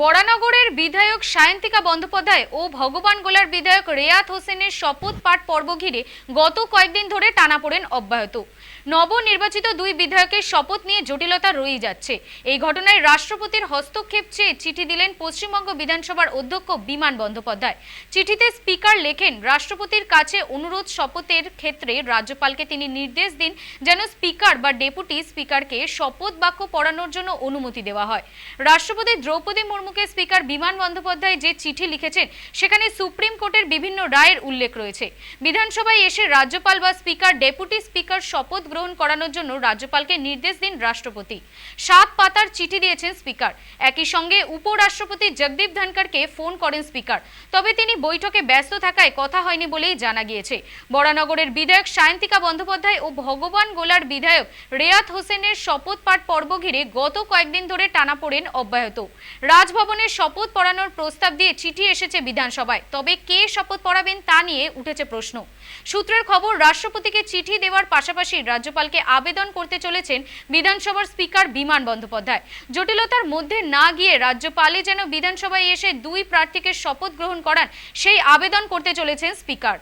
বরানগরের বিধায়ক সায়ন্তিকা বন্দ্যোপাধ্যায় ও ভগবান গোলার বিধায়ক রেয়াত হোসেনের শপথ পাঠ পর্ব ঘিরে গত কয়েকদিন ধরে টানাপোড়েন অব্যাহত। নবনির্বাচিত দুই বিধায়কের শপথ নিয়ে জটিলতা রয়েই যাচ্ছে। এই ঘটনায় রাষ্ট্রপতির হস্তক্ষেপ চেয়ে চিঠি দিলেন পশ্চিমবঙ্গ বিধানসভার অধ্যক্ষ বিমান বন্দ্যোপাধ্যায়। চিঠিতে স্পিকার লেখেন, রাষ্ট্রপতির কাছে অনুরোধ শপথের ক্ষেত্রে রাজ্যপালকে তিনি নির্দেশ দিন যেন স্পিকার বা ডেপুটি স্পিকারকে শপথ বাক্য পড়ানোর জন্য অনুমতি দেওয়া হয়। রাষ্ট্রপতি দ্রৌপদী মুর্মুকে স্পিকার বিমান বন্দ্যোপাধ্যায় যে চিঠি লিখেছেন, সেখানে সুপ্রিম কোর্টের বিভিন্ন রায়ের উল্লেখ রয়েছে। বিধানসভায় এসে রাজ্যপাল বা স্পিকার, ডেপুটি স্পিকার শপথ গ্রহণ করানোর জন্য রাজ্যপালকে নির্দেশ দিন রাষ্ট্রপতি। সাত পাতার চিঠি দিয়েছেন স্পিকার। একই সঙ্গে উপরাষ্ট্রপতি জগদীপ ধনকরকে ফোন করেন স্পিকার। তবে তিনি বৈঠকে ব্যস্ত থাকায় কথা হয়নি বলেই জানা গিয়েছে। বরানগরের বিধায়ক সায়ন্তিকা বন্দ্যোপাধ্যায় ও ভগবান গোলার বিধায়ক রেয়াত হোসেনের শপথ পাঠ পর্ব ঘিরে গত কয়েকদিন ধরে টানাপোড়েন অব্যাহত। রাজভবনের শপথ পড়ানোর প্রস্তাব দিয়ে চিঠি এসেছে বিধানসভায়। তবে কে শপথ পড়াবেন তা নিয়ে উঠেছে প্রশ্ন। সূত্রের খবর, রাষ্ট্রপতিকে চিঠি দেওয়ার পাশাপাশি রাজ্যপালকে আবেদন করতে চলেছেন বিধানসভার স্পিকার বিমান বন্দ্যোপাধ্যায়। জটিলতার মধ্যে না গিয়ে রাজ্যপালই যেন বিধানসভায় এসে দুই প্রার্থীকে শপথ গ্রহণ করান, সেই আবেদন করতে চলেছেন স্পিকার।